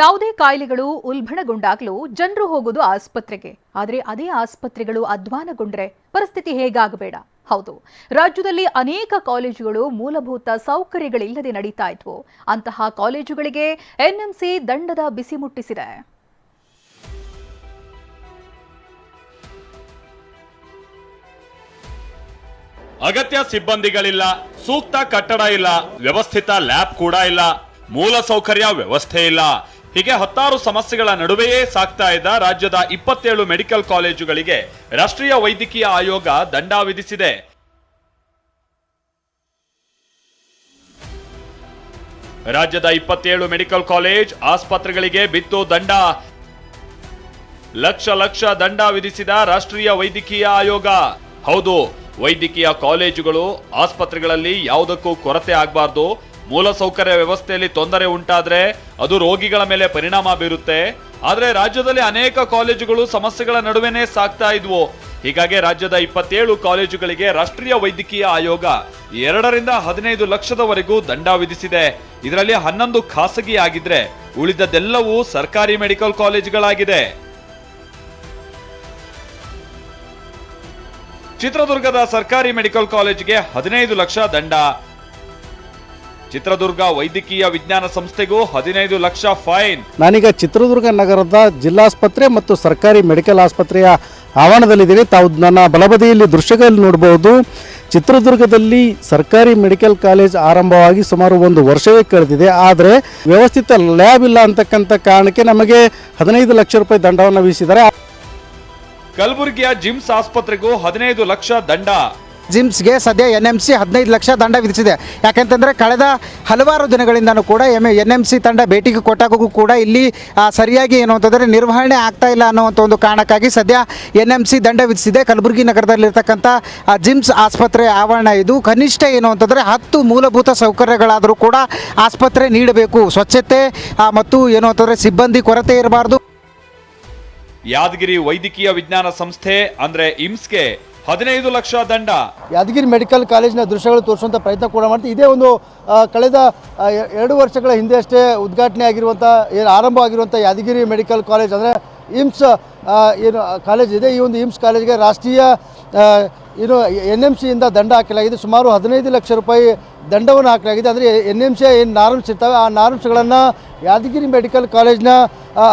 ಯಾವುದೇ ಕಾಯಿಲೆಗಳು ಉಲ್ಬಣಗೊಂಡಾಗಲೂ ಜನರು ಹೋಗೋದು ಆಸ್ಪತ್ರೆಗೆ. ಆದರೆ ಅದೇ ಆಸ್ಪತ್ರೆಗಳು ಅಧ್ವಾನಗೊಂಡ್ರೆ ಪರಿಸ್ಥಿತಿ ಹೇಗಾಗಬೇಡ? ಹೌದು, ರಾಜ್ಯದಲ್ಲಿ ಅನೇಕ ಕಾಲೇಜುಗಳು ಮೂಲಭೂತ ಸೌಕರ್ಯಗಳಿಲ್ಲದೆ ನಡೀತಾ ಇದ್ವು. ಅಂತಹ ಕಾಲೇಜುಗಳಿಗೆ ಎನ್ಎಂಸಿ ದಂಡದ ಬಿಸಿ ಮುಟ್ಟಿಸಿದೆ. ಅಗತ್ಯ ಸಿಬ್ಬಂದಿಗಳಿಲ್ಲ, ಸೂಕ್ತ ಕಟ್ಟಡ ಇಲ್ಲ, ವ್ಯವಸ್ಥಿತ ಲ್ಯಾಬ್ ಕೂಡ ಇಲ್ಲ, ಮೂಲ ಸೌಕರ್ಯ ವ್ಯವಸ್ಥೆ ಇಲ್ಲ. ಹೀಗೆ ಹತ್ತಾರು ಸಮಸ್ಯೆಗಳ ನಡುವೆಯೇ ಸಾಕ್ತಾ ಇದ್ದ ರಾಜ್ಯದ ಇಪ್ಪತ್ತೇಳು ಮೆಡಿಕಲ್ ಕಾಲೇಜುಗಳಿಗೆ ರಾಷ್ಟ್ರೀಯ ವೈದ್ಯಕೀಯ ಆಯೋಗ ದಂಡ ವಿಧಿಸಿದೆ. ರಾಜ್ಯದ ಇಪ್ಪತ್ತೇಳು ಮೆಡಿಕಲ್ ಕಾಲೇಜ್ ಆಸ್ಪತ್ರೆಗಳಿಗೆ ಬಿತ್ತು ದಂಡ. ಲಕ್ಷ ಲಕ್ಷ ದಂಡ ವಿಧಿಸಿದ ರಾಷ್ಟ್ರೀಯ ವೈದ್ಯಕೀಯ ಆಯೋಗ. ಹೌದು, ವೈದ್ಯಕೀಯ ಕಾಲೇಜುಗಳು ಆಸ್ಪತ್ರೆಗಳಲ್ಲಿ ಯಾವುದಕ್ಕೂ ಕೊರತೆ ಆಗಬಾರ್ದು. ಮೂಲಸೌಕರ್ಯ ವ್ಯವಸ್ಥೆಯಲ್ಲಿ ತೊಂದರೆ ಉಂಟಾದರೆ ಅದು ರೋಗಿಗಳ ಮೇಲೆ ಪರಿಣಾಮ ಬೀರುತ್ತೆ. ಆದರೆ ರಾಜ್ಯದಲ್ಲಿ ಅನೇಕ ಕಾಲೇಜುಗಳು ಸಮಸ್ಯೆಗಳ ನಡುವೆನೇ ಸಾಗ್ತಾ ಇದ್ವು. ಹೀಗಾಗಿ ರಾಜ್ಯದ ಇಪ್ಪತ್ತೇಳು ಕಾಲೇಜುಗಳಿಗೆ ರಾಷ್ಟ್ರೀಯ ವೈದ್ಯಕೀಯ ಆಯೋಗ ಎರಡರಿಂದ ಹದಿನೈದು ಲಕ್ಷದವರೆಗೂ ದಂಡ ವಿಧಿಸಿದೆ. ಇದರಲ್ಲಿ ಹನ್ನೊಂದು ಖಾಸಗಿ ಆಗಿದ್ರೆ ಉಳಿದದೆಲ್ಲವೂ ಸರ್ಕಾರಿ ಮೆಡಿಕಲ್ ಕಾಲೇಜುಗಳಾಗಿದೆ. ಚಿತ್ರದುರ್ಗದ ಸರ್ಕಾರಿ ಮೆಡಿಕಲ್ ಕಾಲೇಜಿಗೆ ಹದಿನೈದು ಲಕ್ಷ ದಂಡ. ಚಿತ್ರದುರ್ಗ ವೈದ್ಯಕೀಯ ವಿಜ್ಞಾನ ಸಂಸ್ಥೆಗೂ ಹದಿನೈದು ಲಕ್ಷ ಫೈನ್. ನಾನೀಗ ಚಿತ್ರದುರ್ಗ ನಗರದ ಜಿಲ್ಲಾಸ್ಪತ್ರೆ ಮತ್ತು ಸರ್ಕಾರಿ ಮೆಡಿಕಲ್ ಆಸ್ಪತ್ರೆಯ ಆವರಣದಲ್ಲಿದ್ದೀನಿ ತಾವು ನನ್ನ ಬಲಬದಿಯಲ್ಲಿ ದೃಶ್ಯಗಳಲ್ಲಿ ನೋಡಬಹುದು. ಚಿತ್ರದುರ್ಗದಲ್ಲಿ ಸರ್ಕಾರಿ ಮೆಡಿಕಲ್ ಕಾಲೇಜ್ ಆರಂಭವಾಗಿ ಸುಮಾರು ಒಂದು ವರ್ಷವೇ ಕಳೆದಿದೆ. ಆದರೆ ವ್ಯವಸ್ಥಿತ ಲ್ಯಾಬ್ ಇಲ್ಲ ಅಂತಕ್ಕಂಥ ಕಾರಣಕ್ಕೆ ನಮಗೆ ಹದಿನೈದು ಲಕ್ಷ ರೂಪಾಯಿ ದಂಡವನ್ನು ವಿಧಿಸಿದ್ದಾರೆ. ಕಲಬುರಗಿಯ ಜಿಮ್ಸ್ ಆಸ್ಪತ್ರೆಗೂ ಹದಿನೈದು ಲಕ್ಷ ದಂಡ. ಜಿಮ್ಸ್ಗೆ ಸದ್ಯ ಎನ್ ಎಂ ಸಿ ಹದಿನೈದು ಲಕ್ಷ ದಂಡ ವಿಧಿಸಿದೆ. ಯಾಕಂತಂದರೆ ಕಳೆದ ಹಲವಾರು ದಿನಗಳಿಂದನೂ ಕೂಡ ಎಂ ಎನ್ ಎಂ ಸಿ ತಂಡ ಭೇಟಿಗೆ ಕೊಟ್ಟಾಗೂ ಕೂಡ ಇಲ್ಲಿ ಸರಿಯಾಗಿ ಏನು ಅಂತಂದರೆ ನಿರ್ವಹಣೆ ಆಗ್ತಾ ಇಲ್ಲ ಅನ್ನುವಂಥ ಒಂದು ಕಾರಣಕ್ಕಾಗಿ ಸದ್ಯ ಎನ್ ಎಂ ಸಿ ದಂಡ ವಿಧಿಸಿದೆ. ಕಲಬುರಗಿ ನಗರದಲ್ಲಿರ್ತಕ್ಕಂಥ ಜಿಮ್ಸ್ ಆಸ್ಪತ್ರೆ ಆವರಣ ಇದು. ಕನಿಷ್ಠ ಏನು ಅಂತಂದರೆ ಹತ್ತು ಮೂಲಭೂತ ಸೌಕರ್ಯಗಳಾದರೂ ಕೂಡ ಆಸ್ಪತ್ರೆ ನೀಡಬೇಕು. ಸ್ವಚ್ಛತೆ ಮತ್ತು ಏನು ಅಂತಂದರೆ ಸಿಬ್ಬಂದಿ ಕೊರತೆ ಇರಬಾರ್ದು. ಯಾದಗಿರಿ ವೈದ್ಯಕೀಯ ವಿಜ್ಞಾನ ಸಂಸ್ಥೆ ಅಂದ್ರೆ ಇಮ್ಸ್ಗೆ ಹದಿನೈದು ಲಕ್ಷ ದಂಡ. ಯಾದಗಿರಿ ಮೆಡಿಕಲ್ ಕಾಲೇಜಿನ ದೃಶ್ಯಗಳು ತೋರಿಸುವಂಥ ಪ್ರಯತ್ನ ಕೂಡ ಮಾಡ್ತೀವಿ. ಇದೇ ಒಂದು ಕಳೆದ ಎರಡು ವರ್ಷಗಳ ಹಿಂದೆ ಅಷ್ಟೇ ಉದ್ಘಾಟನೆ ಆಗಿರುವಂಥ ಏನು ಆರಂಭ ಆಗಿರುವಂಥ ಯಾದಗಿರಿ ಮೆಡಿಕಲ್ ಕಾಲೇಜ್ ಅಂದರೆ ಇಮ್ಸ್ ಏನು, ಕಾಲೇಜ್ ಇದೆ. ಈ ಒಂದು ಇಮ್ಸ್ ಕಾಲೇಜ್ಗೆ ರಾಷ್ಟ್ರೀಯ ಏನು ಎನ್ ಎಂ ಸಿಯಿಂದ ದಂಡ ಹಾಕಲಾಗಿದೆ. ಸುಮಾರು ಹದಿನೈದು ಲಕ್ಷ ರೂಪಾಯಿ ದಂಡವನ್ನು ಹಾಕಲಾಗಿದೆ. ಅಂದರೆ ಎನ್ ಎಂ ಸಿ ಏನು ನಾರ್ಮ್ಸ್ ಇರ್ತವೆ, ಆ ನಾರ್ಮ್ಸ್ಗಳನ್ನು ಯಾದಗಿರಿ ಮೆಡಿಕಲ್ ಕಾಲೇಜ್ನ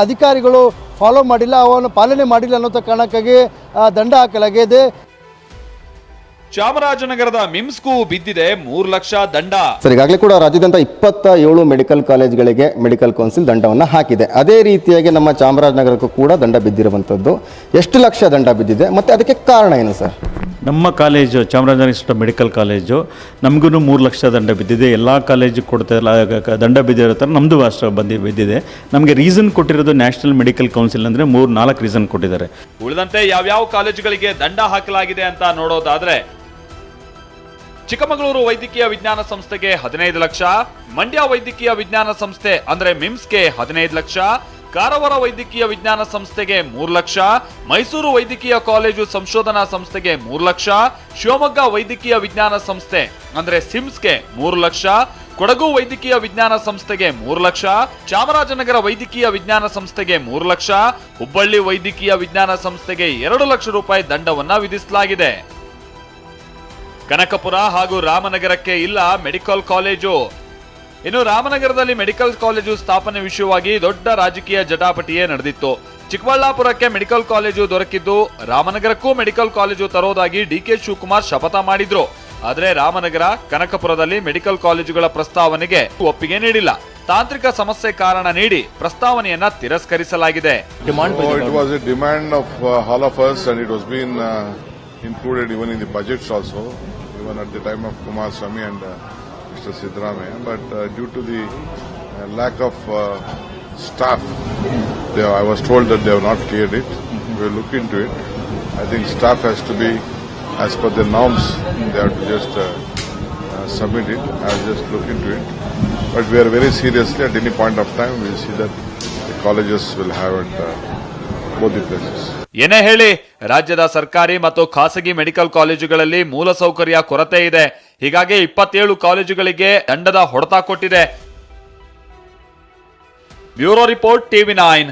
ಅಧಿಕಾರಿಗಳು ಫಾಲೋ ಮಾಡಿಲ್ಲ, ಅವನ್ನು ಪಾಲನೆ ಮಾಡಿಲ್ಲ ಅನ್ನೋ ಕಾರಣಕ್ಕಾಗಿ ದಂಡ ಹಾಕಲಾಗಿದೆ. ಚಾಮರಾಜನಗರದ ಮಿಮ್ಸ್ಗೂ ಬಿದ್ದಿದೆ ಮೂರು ಲಕ್ಷ ದಂಡ. ಸರ್ ಈಗಾಗಲೇ ಕೂಡ ರಾಜ್ಯದಂತ ಇಪ್ಪತ್ತ ಏಳು ಮೆಡಿಕಲ್ ಕಾಲೇಜ್ಗಳಿಗೆ ಮೆಡಿಕಲ್ ಕೌನ್ಸಿಲ್ ದಂಡವನ್ನು ಹಾಕಿದೆ. ಅದೇ ರೀತಿಯಾಗಿ ನಮ್ಮ ಚಾಮರಾಜನಗರಕ್ಕೂ ಕೂಡ ದಂಡ ಬಿದ್ದಿರುವಂಥದ್ದು. ಎಷ್ಟು ಲಕ್ಷ ದಂಡ ಬಿದ್ದಿದೆ? ಮತ್ತು ಅದಕ್ಕೆ ಕಾರಣ ಏನು ಸರ್? ನಮ್ಮ college Chamarajanagar institute medical college ನಮಗೂ ಮೂರು ಲಕ್ಷ ದಂಡ ಬಿದ್ದಿದೆ. ಎಲ್ಲ ಕಾಲೇಜಿಗೆ ಕೊಡ್ತಾ ದಂಡ ಬಿದ್ದಿರೋ ಥರ ನಮ್ಮದು ಅಷ್ಟು ಬಂದು ಬಿದ್ದಿದೆ. ನಮಗೆ ರೀಸನ್ ಕೊಟ್ಟಿರೋದು ನ್ಯಾಷನಲ್ ಮೆಡಿಕಲ್ ಕೌನ್ಸಿಲ್ ಅಂದರೆ ಮೂರು ನಾಲ್ಕು ರೀಸನ್ ಕೊಟ್ಟಿದ್ದಾರೆ. ಉಳಿದಂತೆ ಯಾವ್ಯಾವ ಕಾಲೇಜುಗಳಿಗೆ ದಂಡ ಹಾಕಲಾಗಿದೆ ಅಂತ ನೋಡೋದಾದ್ರೆ ಚಿಕ್ಕಮಗಳೂರು ವೈದ್ಯಕೀಯ ವಿಜ್ಞಾನ ಸಂಸ್ಥೆಗೆ ಹದಿನೈದು ಲಕ್ಷ, ಮಂಡ್ಯ ವೈದ್ಯಕೀಯ ವಿಜ್ಞಾನ ಸಂಸ್ಥೆ, ಅಂದ್ರೆ ಮಿಮ್ಸ್ಗೆ ಹದಿನೈದು ಲಕ್ಷ, ಕಾರವಾರ ವೈದ್ಯಕೀಯ ವಿಜ್ಞಾನ ಸಂಸ್ಥೆಗೆ ಮೂರು ಲಕ್ಷ, ಮೈಸೂರು ವೈದ್ಯಕೀಯ ಕಾಲೇಜು ಸಂಶೋಧನಾ ಸಂಸ್ಥೆಗೆ ಮೂರು ಲಕ್ಷ, ಶಿವಮೊಗ್ಗ ವೈದ್ಯಕೀಯ ವಿಜ್ಞಾನ ಸಂಸ್ಥೆ, ಅಂದ್ರೆ ಸಿಮ್ಸ್ಗೆ ಮೂರು ಲಕ್ಷ, ಕೊಡಗು ವೈದ್ಯಕೀಯ ವಿಜ್ಞಾನ ಸಂಸ್ಥೆಗೆ ಮೂರು ಲಕ್ಷ, ಚಾಮರಾಜನಗರ ವೈದ್ಯಕೀಯ ವಿಜ್ಞಾನ ಸಂಸ್ಥೆಗೆ ಮೂರು ಲಕ್ಷ, ಹುಬ್ಬಳ್ಳಿ ವೈದ್ಯಕೀಯ ವಿಜ್ಞಾನ ಸಂಸ್ಥೆಗೆ ಎರಡು ಲಕ್ಷ ರೂಪಾಯಿ ದಂಡವನ್ನ ವಿಧಿಸಲಾಗಿದೆ. ಕನಕಪುರ ಹಾಗೂ ರಾಮನಗರಕ್ಕೆ ಇಲ್ಲ ಮೆಡಿಕಲ್ ಕಾಲೇಜು. ಇನ್ನು ರಾಮನಗರದಲ್ಲಿ ಮೆಡಿಕಲ್ ಕಾಲೇಜು ಸ್ಥಾಪನೆ ವಿಷಯವಾಗಿ ದೊಡ್ಡ ರಾಜಕೀಯ ಜಟಾಪಟಿಯೇ ನಡೆದಿತ್ತು. ಚಿಕ್ಕಬಳ್ಳಾಪುರಕ್ಕೆ ಮೆಡಿಕಲ್ ಕಾಲೇಜು ದೊರಕಿದ್ದು ರಾಮನಗರಕ್ಕೂ ಮೆಡಿಕಲ್ ಕಾಲೇಜು ತರೋದಾಗಿ ಡಿ ಕೆ ಶಿವಕುಮಾರ್ ಶಪಥ ಮಾಡಿದ್ರು. ಆದರೆ ರಾಮನಗರ ಕನಕಪುರದಲ್ಲಿ ಮೆಡಿಕಲ್ ಕಾಲೇಜುಗಳ ಪ್ರಸ್ತಾವನೆಗೆ ಒಪ್ಪಿಗೆ ನೀಡಿಲ್ಲ. ತಾಂತ್ರಿಕ ಸಮಸ್ಯೆ ಕಾರಣ ನೀಡಿ ಪ್ರಸ್ತಾವನೆಯನ್ನ ತಿರಸ್ಕರಿಸಲಾಗಿದೆ. It was a of of of and it was being uh, included even in the budgets also, even at the time of Kumar Swamy and uh, Mr. Sidramaya. But uh, due to the uh, lack of uh, staff, they, I was told that they have not cleared it. We will look into it. I think staff has to be, as per the norms, they have to just uh, uh, submit it. I'll just look into it. But we are very seriously at any point of time, we'll see that the colleges will have it, uh. ಏನೇ ಹೇಳಿ, ರಾಜ್ಯದ ಸರ್ಕಾರಿ ಮತ್ತು ಖಾಸಗಿ medical ಕಾಲೇಜುಗಳಲ್ಲಿ ಮೂಲಸೌಕರ್ಯ ಕೊರತೆ ಇದೆ. ಹೀಗಾಗಿ ಇಪ್ಪತ್ತೇಳು ಕಾಲೇಜುಗಳಿಗೆ ದಂಡದ ಹೊಡೆತ ಕೊಟ್ಟಿದೆ. Bureau report TV nine.